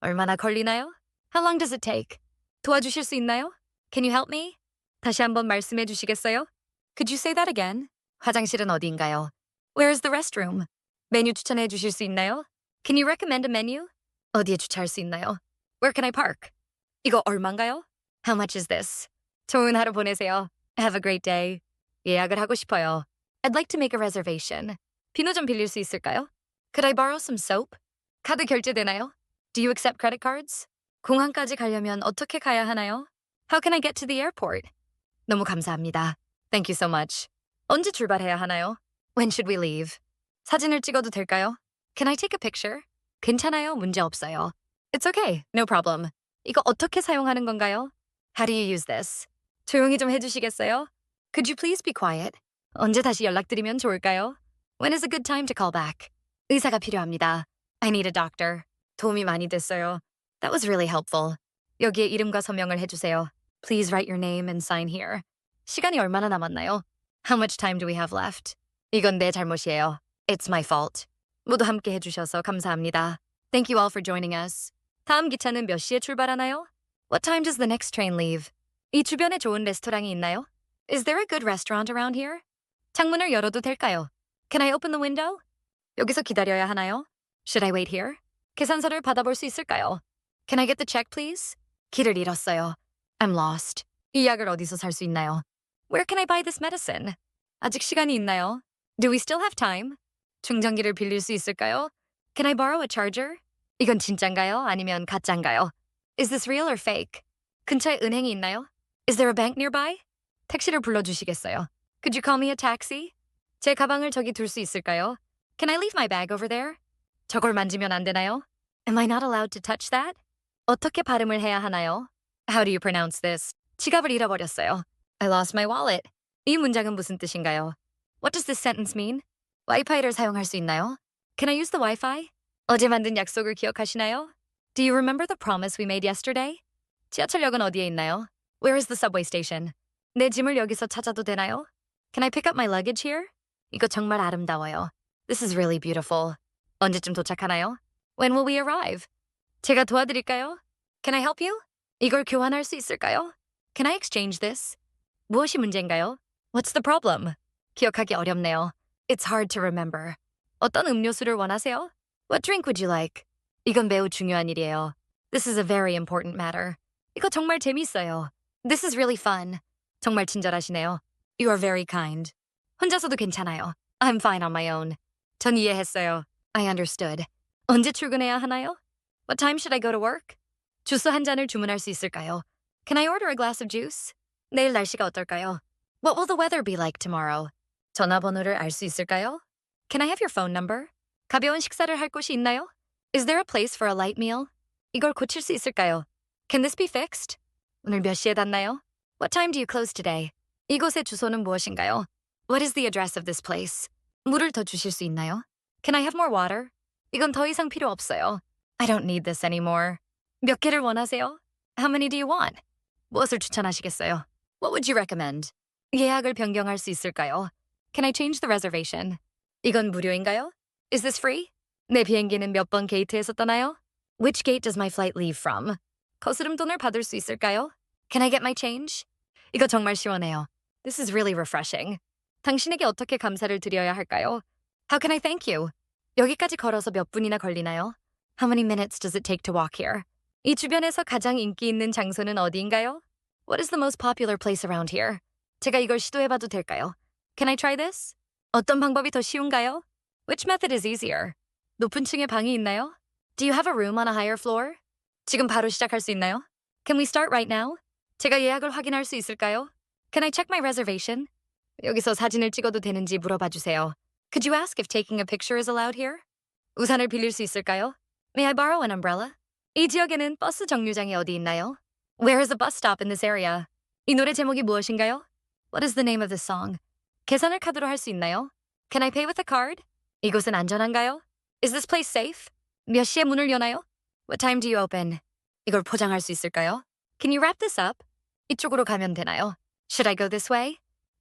얼마나 걸리나요? How long does it take? 도와주실 수 있나요? Can you help me? 다시 한번 말씀해 주시겠어요? Could you say that again? 화장실은 어디인가요? Where is the restroom? 메뉴 추천해 주실 수 있나요? Can you recommend a menu? 어디에 주차할 수 있나요? Where can I park? 이거 얼마인가요? How much is this? 좋은 하루 보내세요. Have a great day. 예약을 하고 싶어요. I'd like to make a reservation. 비누 좀 빌릴 수 있을까요? Could I borrow some soap? 카드 결제되나요? Do you accept credit cards? 공항까지 가려면 어떻게 가야 하나요? How can I get to the airport? 너무 감사합니다. Thank you so much. 언제 출발해야 하나요? When should we leave? 사진을 찍어도 될까요? Can I take a picture? 괜찮아요. 문제 없어요. It's okay. No problem. 이거 어떻게 사용하는 건가요? How do you use this? 조용히 좀 해주시겠어요? Could you please be quiet? 언제 다시 연락드리면 좋을까요? When is a good time to call back? 의사가 필요합니다. I need a doctor. 도움이 많이 됐어요. That was really helpful. 여기에 이름과 서명을 해주세요. Please write your name and sign here. 시간이 얼마나 남았나요? How much time do we have left? 이건 내 잘못이에요. It's my fault. 모두 함께 해주셔서 감사합니다. Thank you all for joining us. 다음 기차는 몇 시에 출발하나요? What time does the next train leave? 이 주변에 좋은 레스토랑이 있나요? Is there a good restaurant around here? 창문을 열어도 될까요? Can I open the window? 여기서 기다려야 하나요? Should I wait here? 계산서를 받아볼 수 있을까요? Can I get the check, please? 길을 잃었어요. I'm lost. 이 약을 어디서 살 수 있나요? Where can I buy this medicine? 아직 시간이 있나요? Do we still have time? 충전기를 빌릴 수 있을까요? Can I borrow a charger? 이건 진짠가요? 아니면 가짠가요? Is this real or fake? 근처에 은행이 있나요? Is there a bank nearby? 택시를 불러주시겠어요? Could you call me a taxi? 제 가방을 저기 둘 수 있을까요? Can I leave my bag over there? 저걸 만지면 안 되나요? Am I not allowed to touch that? 어떻게 발음을 해야 하나요? How do you pronounce this? 지갑을 잃어버렸어요. I lost my wallet. 이 문장은 무슨 뜻인가요? What does this sentence mean? 와이파이를 사용할 수 있나요? Can I use the Wi-Fi? 어제 만든 약속을 기억하시나요? Do you remember the promise we made yesterday? 지하철역은 어디에 있나요? Where is the subway station? 내 짐을 여기서 찾아도 되나요? Can I pick up my luggage here? 이거 정말 아름다워요. This is really beautiful. 언제쯤 도착하나요? When will we arrive? 제가 도와드릴까요? Can I help you? 이걸 교환할 수 있을까요? Can I exchange this? 무엇이 문제인가요? What's the problem? 기억하기 어렵네요. It's hard to remember. 어떤 음료수를 원하세요? What drink would you like? 이건 매우 중요한 일이에요. This is a very important matter. 이거 정말 재밌어요. This is really fun. 정말 친절하시네요. You are very kind. 혼자서도 괜찮아요. I'm fine on my own. 전 이해했어요. I understood. 언제 출근해야 하나요? What time should I go to work? 주스 한 잔을 주문할 수 있을까요? Can I order a glass of juice? 내일 날씨가 어떨까요? What will the weather be like tomorrow? 전화번호를 알 수 있을까요? Can I have your phone number? 가벼운 식사를 할 곳이 있나요? Is there a place for a light meal? 이걸 고칠 수 있을까요? Can this be fixed? 오늘 몇 시에 닫나요? What time do you close today? 이곳의 주소는 무엇인가요? What is the address of this place? 물을 더 주실 수 있나요? Can I have more water? 이건 더 이상 필요 없어요. I don't need this anymore. 몇 개를 원하세요? How many do you want? 무엇을 추천하시겠어요? What would you recommend? 예약을 변경할 수 있을까요? Can I change the reservation? 이건 무료인가요? Is this free? 내 비행기는 몇 번 게이트에서 떠나요? Which gate does my flight leave from? 거스름 돈을 받을 수 있을까요? Can I get my change? 이거 정말 시원해요. This is really refreshing. 당신에게 어떻게 감사를 드려야 할까요? How can I thank you? 여기까지 걸어서 몇 분이나 걸리나요? How many minutes does it take to walk here? 이 주변에서 가장 인기 있는 장소는 어디인가요? What is the most popular place around here? 제가 이걸 시도해봐도 될까요? Can I try this? 어떤 방법이 더 쉬운가요? Which method is easier? 높은 층에 방이 있나요? Do you have a room on a higher floor? 지금 바로 시작할 수 있나요? Can we start right now? 제가 예약을 확인할 수 있을까요? Can I check my reservation? 여기서 사진을 찍어도 되는지 물어봐 주세요. Could you ask if taking a picture is allowed here? 우산을 빌릴 수 있을까요? May I borrow an umbrella? 이 지역에는 버스 정류장이 어디 있나요? Where is a bus stop in this area? 이 노래 제목이 무엇인가요? What is the name of this song? 계산을 카드로 할 수 있나요? Can I pay with a card? 이곳은 안전한가요? Is this place safe? 몇 시에 문을 여나요? What time do you open? 이걸 포장할 수 있을까요? Can you wrap this up? 이쪽으로 가면 되나요? Should I go this way?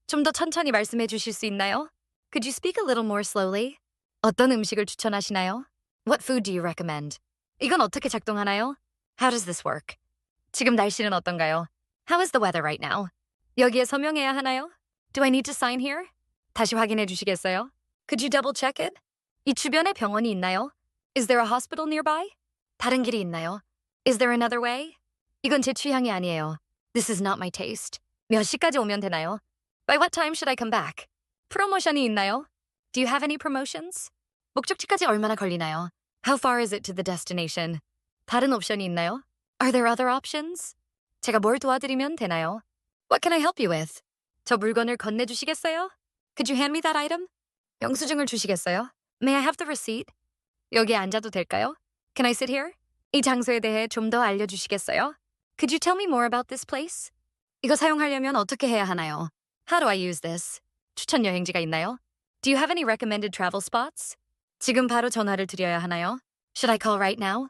좀 더 천천히 말씀해 주실 수 있나요? Could you speak a little more slowly? 어떤 음식을 추천하시나요? What food do you recommend? 이건 어떻게 작동하나요? How does this work? 지금 날씨는 어떤가요? How is the weather right now? 여기에 서명해야 하나요? Do I need to sign here? 다시 확인해 주시겠어요? Could you double check it? 이 주변에 병원이 있나요? Is there a hospital nearby? 다른 길이 있나요? Is there another way? 이건 제 취향이 아니에요. This is not my taste. 몇 시까지 오면 되나요? By what time should I come back? 프로모션이 있나요? Do you have any promotions? 목적지까지 얼마나 걸리나요? How far is it to the destination? 다른 옵션이 있나요? Are there other options? 제가 뭘 도와드리면 되나요? What can I help you with? 저 물건을 건네주시겠어요? Could you hand me that item? 영수증을 주시겠어요? May I have the receipt? 여기에 앉아도 될까요? Can I sit here? 이 장소에 대해 좀 더 알려주시겠어요? Could you tell me more about this place? 이거 사용하려면 어떻게 해야 하나요? How do I use this? 추천 여행지가 있나요? Do you have any recommended travel spots? 지금 바로 전화를 드려야 하나요? Should I call right now?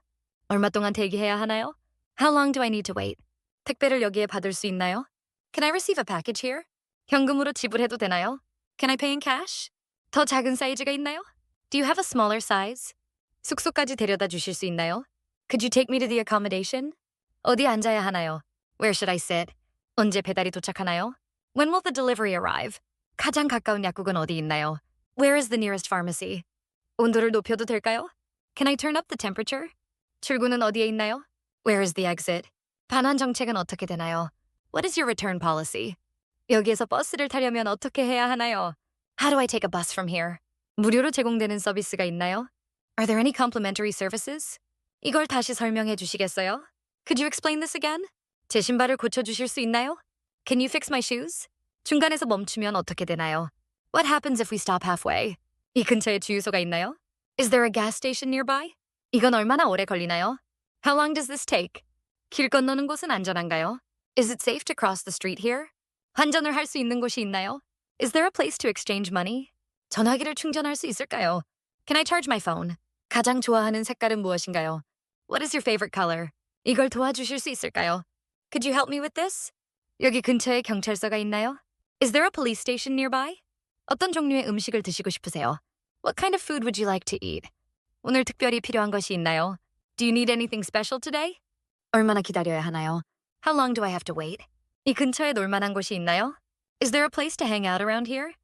얼마 동안 대기해야 하나요? How long do I need to wait? 택배를 여기에 받을 수 있나요? Can I receive a package here? 현금으로 지불해도 되나요? Can I pay in cash? 더 작은 사이즈가 있나요? Do you have a smaller size? 숙소까지 데려다 주실 수 있나요? Could you take me to the accommodation? 어디 앉아야 하나요? Where should I sit? 언제 배달이 도착하나요? When will the delivery arrive? 가장 가까운 약국은 어디 있나요? Where is the nearest pharmacy? 온도를 높여도 될까요? Can I turn up the temperature? 출구는 어디에 있나요? Where is the exit? 반환 정책은 어떻게 되나요? What is your return policy? 여기에서 버스를 타려면 어떻게 해야 하나요? How do I take a bus from here? 무료로 제공되는 서비스가 있나요? Are there any complimentary services? 이걸 다시 설명해 주시겠어요? Could you explain this again? 제 신발을 고쳐 주실 수 있나요? Can you fix my shoes? 중간에서 멈추면 어떻게 되나요? What happens if we stop halfway? 이 근처에 주유소가 있나요? Is there a gas station nearby? 이건 얼마나 오래 걸리나요? How long does this take? 길 건너는 곳은 안전한가요? Is it safe to cross the street here? 환전을 할 수 있는 곳이 있나요? Is there a place to exchange money? 전화기를 충전할 수 있을까요? Can I charge my phone? 가장 좋아하는 색깔은 무엇인가요? What is your favorite color? 이걸 도와주실 수 있을까요? Could you help me with this? 여기 근처에 경찰서가 있나요? Is there a police station nearby? 어떤 종류의 음식을 드시고 싶으세요? What kind of food would you like to eat? 오늘 특별히 필요한 것이 있나요? Do you need anything special today? 얼마나 기다려야 하나요? How long do I have to wait? 이 근처에 놀 만한 곳이 있나요? Is there a place to hang out around here?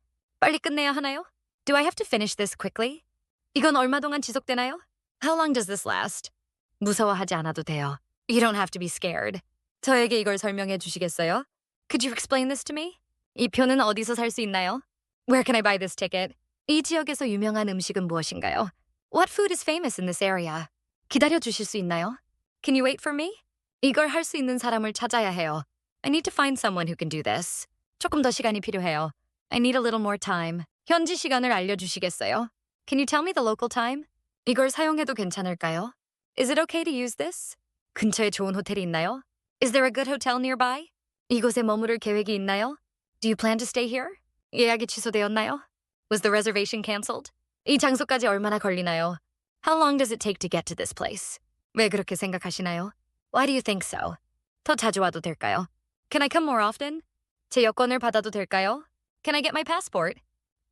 빨리 끝내야 하나요? Do I have to finish this quickly? 이건 얼마 동안 지속되나요? How long does this last? 무서워하지 않아도 돼요. You don't have to be scared. 저에게 이걸 설명해 주시겠어요? Could you explain this to me? 이 표는 어디서 살 수 있나요? Where can I buy this ticket? 이 지역에서 유명한 음식은 무엇인가요? What food is famous in this area? 기다려 주실 수 있나요? Can you wait for me? 이걸 할 수 있는 사람을 찾아야 해요. I need to find someone who can do this. 조금 더 시간이 필요해요. I need a little more time. 현지 시간을 알려주시겠어요? Can you tell me the local time? 이걸 사용해도 괜찮을까요? Is it okay to use this? 근처에 좋은 호텔이 있나요? Is there a good hotel nearby? 이곳에 머무를 계획이 있나요? Do you plan to stay here? 예약이 취소되었나요? Was the reservation cancelled? 이 장소까지 얼마나 걸리나요? How long does it take to get to this place? 왜 그렇게 생각하시나요? Why do you think so? 더 자주 와도 될까요? Can I come more often? 제 여권을 받아도 될까요? Can I get my passport?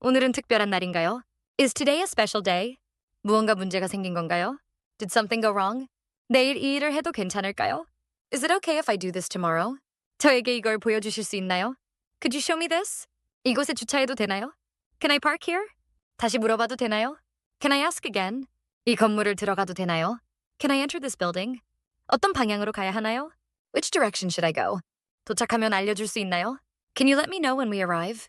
오늘은 특별한 날인가요? Is today a special day? 무언가 문제가 생긴 건가요? Did something go wrong? 내일 이 일을 해도 괜찮을까요? Is it okay if I do this tomorrow? 저에게 이걸 보여주실 수 있나요? Could you show me this? 이곳에 주차해도 되나요? Can I park here? 다시 물어봐도 되나요? Can I ask again? 이 건물을 들어가도 되나요? Can I enter this building? 어떤 방향으로 가야 하나요? Which direction should I go? 도착하면 알려줄 수 있나요? Can you let me know when we arrive?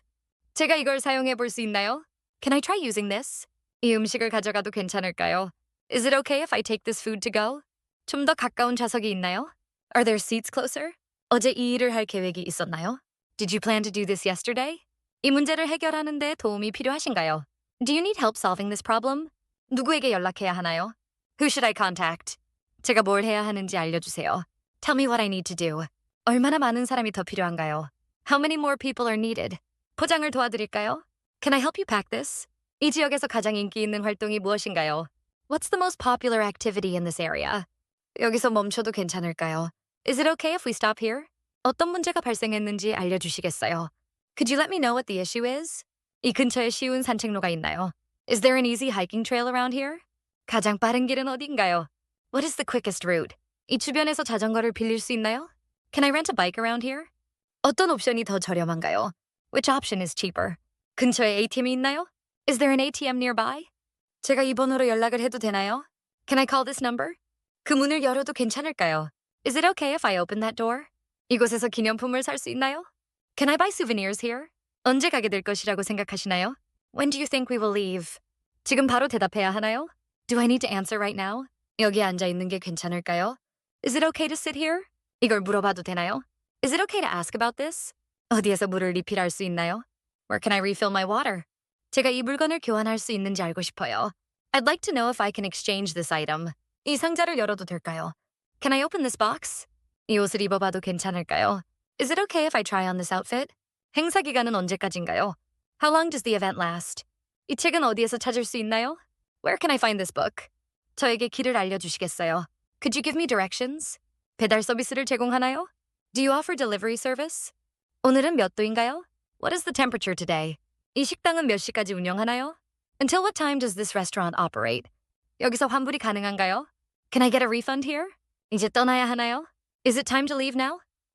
제가 이걸 사용해 볼 수 있나요? Can I try using this? 이 음식을 가져가도 괜찮을까요? Is it okay if I take this food to go? 좀 더 가까운 좌석이 있나요? Are there seats closer? 어제 이 일을 할 계획이 있었나요? Did you plan to do this yesterday? 이 문제를 해결하는 데 도움이 필요하신가요? Do you need help solving this problem? 누구에게 연락해야 하나요? Who should I contact? 제가 뭘 해야 하는지 알려주세요. Tell me what I need to do. 얼마나 많은 사람이 더 필요한가요? How many more people are needed? 포장을 도와드릴까요? Can I help you pack this? 이 지역에서 가장 인기 있는 활동이 무엇인가요? What's the most popular activity in this area? 여기서 멈춰도 괜찮을까요? Is it okay if we stop here? 어떤 문제가 발생했는지 알려주시겠어요? Could you let me know what the issue is? 이 근처에 쉬운 산책로가 있나요? Is there an easy hiking trail around here? 가장 빠른 길은 어딘가요? What is the quickest route? 이 주변에서 자전거를 빌릴 수 있나요? Can I rent a bike around here? 어떤 옵션이 더 저렴한가요? Which option is cheaper? 근처에 ATM이 있나요? Is there an ATM nearby? 제가 이 번호로 연락을 해도 되나요? Can I call this number? 그 문을 열어도 괜찮을까요? Is it okay if I open that door? 이곳에서 기념품을 살 수 있나요? Can I buy souvenirs here? 언제 가게 될 것이라고 생각하시나요? When do you think we will leave? 지금 바로 대답해야 하나요? Do I need to answer right now? 여기 앉아 있는 게 괜찮을까요? Is it okay to sit here? 이걸 물어봐도 되나요? Is it okay to ask about this? 어디에서 물을 리필할 수 있나요? Where can I refill my water? 제가 이 물건을 교환할 수 있는지 알고 싶어요. I'd like to know if I can exchange this item. 이 상자를 열어도 될까요? Can I open this box? 이 옷을 입어봐도 괜찮을까요? Is it okay if I try on this outfit? 행사 기간은 언제까지인가요? How long does the event last? 이 책은 어디에서 찾을 수 있나요? Where can I find this book? 저에게 길을 알려주시겠어요? Could you give me directions? 배달 서비스를 제공하나요? Do you offer delivery service? 오늘은 몇 도인가요? What is the temperature today? 이 식당은 몇 시까지 운영하나요? Until what time does this restaurant operate? 여기서 환불이 가능한가요? Can I get a refund here? 이제 떠나야 하나요? Is it time to leave now?